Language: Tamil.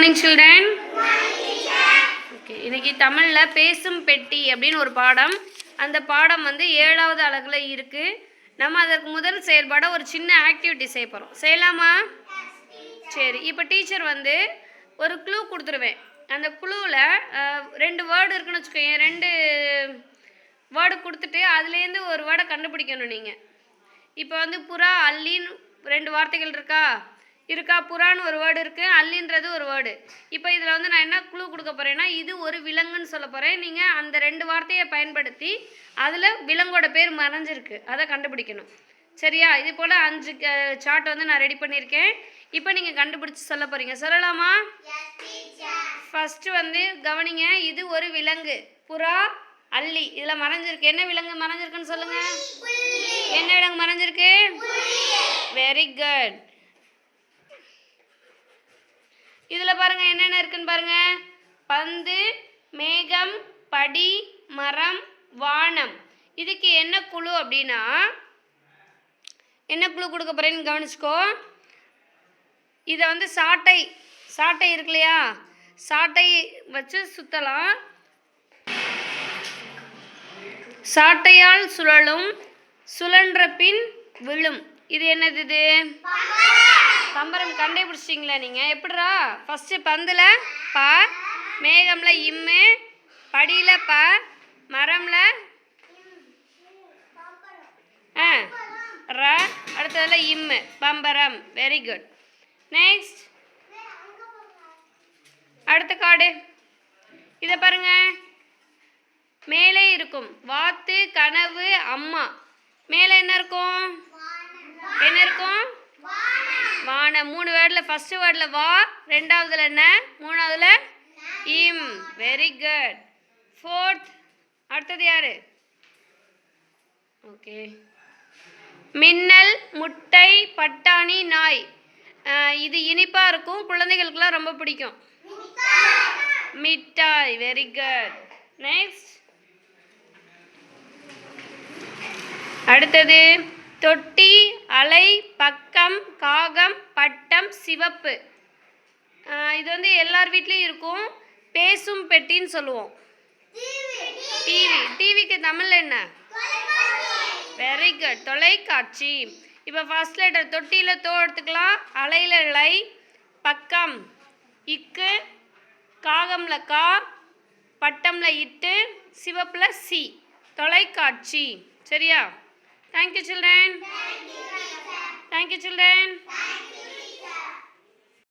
மார்னிங் சில்ட்ரன் ஓகே இன்றைக்கி தமிழில் பேசும் பெட்டி அப்படின்னு ஒரு பாடம். அந்த பாடம் வந்து ஏழாவது அழகில் இருக்குது நம்ம அதற்கு முதல் செயல்பாட ஒரு சின்ன ஆக்டிவிட்டி செய்ய போகிறோம் செய்யலாமா? சரி இப்போ டீச்சர் வந்து ஒரு க்ளூ கொடுத்துருவேன். அந்த க்ளூவில் ரெண்டு வேர்டு இருக்குன்னு வச்சுக்கோங்க ரெண்டு வேர்டு கொடுத்துட்டு அதுலேருந்து ஒரு வேர்டை கண்டுபிடிக்கணும் நீங்கள் இப்போ வந்து புறா அல்லின்னு ரெண்டு வார்த்தைகள் இருக்கா? இருக்கா? புறான்னு ஒரு வேர்டு இருக்குது அல்லின்றது ஒரு வேர்டு இப்போ இதில் வந்து நான் என்ன க்ளூ கொடுக்க போகிறேன்னா இது ஒரு விலங்குன்னு சொல்ல போகிறேன் நீங்கள் அந்த ரெண்டு வார்த்தையை பயன்படுத்தி அதில் விலங்கோட பேர் மறைஞ்சிருக்கு. அதை கண்டுபிடிக்கணும். சரியா? இது போல் அஞ்சு சார்ட் வந்து நான் ரெடி பண்ணியிருக்கேன். இப்போ நீங்கள் கண்டுபிடிச்சி சொல்ல போகிறீங்க சொல்லலாமா? ஃபஸ்ட்டு வந்து கவனிங்க இது ஒரு விலங்கு. புறா அல்லி. இதில் மறைஞ்சிருக்கு. என்ன விலங்கு மறைஞ்சிருக்குன்னு சொல்லுங்கள் என்ன விலங்கு மறைஞ்சிருக்கு? வெரி குட் இதில் பாருங்கள் என்னென்ன இருக்குன்னு பாருங்க. பந்து மேகம் படி மரம் வானம். இதுக்கு என்ன குழு அப்படின்னா என்ன குழு கொடுக்க போகிறேன்னு கவனிச்சுக்கோ. இதை வந்து சாட்டை சாட்டை இருக்கு இல்லையா? சாட்டை வச்சு சுற்றலாம் சாட்டையால் சுழலும் சுழன்ற பின் விழும். இது என்னது இது? பம்பரம் கண்டுபிடிச்சிங்களா நீங்கள் எப்படிரா ஃபஸ்ட்டு பந்தில் பா மேகம்ல இம்மு படியில் பா மரம்ல ஆ ர அடுத்ததில் இம்மு பம்பரம். வெரி குட் நெக்ஸ்ட் அடுத்த கார்டு. இதை பாருங்க. மேலே இருக்கும். வாத்து கனவு அம்மா. மேலே என்ன இருக்கும்? என்ன இருக்கும்? வான மூணு வேர்டில் ஃபர்ஸ்ட் வேர்டில் வா ரெண்டாவதுல என்ன மூணாவதுல இம். வெரி குட் ஃபோர்த் அடுத்தது யாரு? ஓகே மின்னல் முட்டை பட்டாணி நாய். இது இனிப்பாக இருக்கும் குழந்தைகளுக்குலாம் ரொம்ப பிடிக்கும். மிட்டாய். வெரி குட் நெக்ஸ்ட் அடுத்தது தொட்டி அலை பக்கம் காகம் பட்டம் சிவப்பு. இது வந்து எல்லார் வீட்லேயும் இருக்கும். பேசும் பெட்டின்னு சொல்லுவோம். டிவி. டிவிக்கு தமிழ் என்ன? வெரி குட் தொலைக்காட்சி. இப்போ ஃபர்ஸ்ட் லெட்டர் தொட்டியில் தோ எடுத்துக்கலாம் அலையில் லை பக்கம் இக்கு காகம்ல கா பட்டம்ல இட்டு சிவப்பில் சி. தொலைக்காட்சி. சரியா? Thank you children thank you children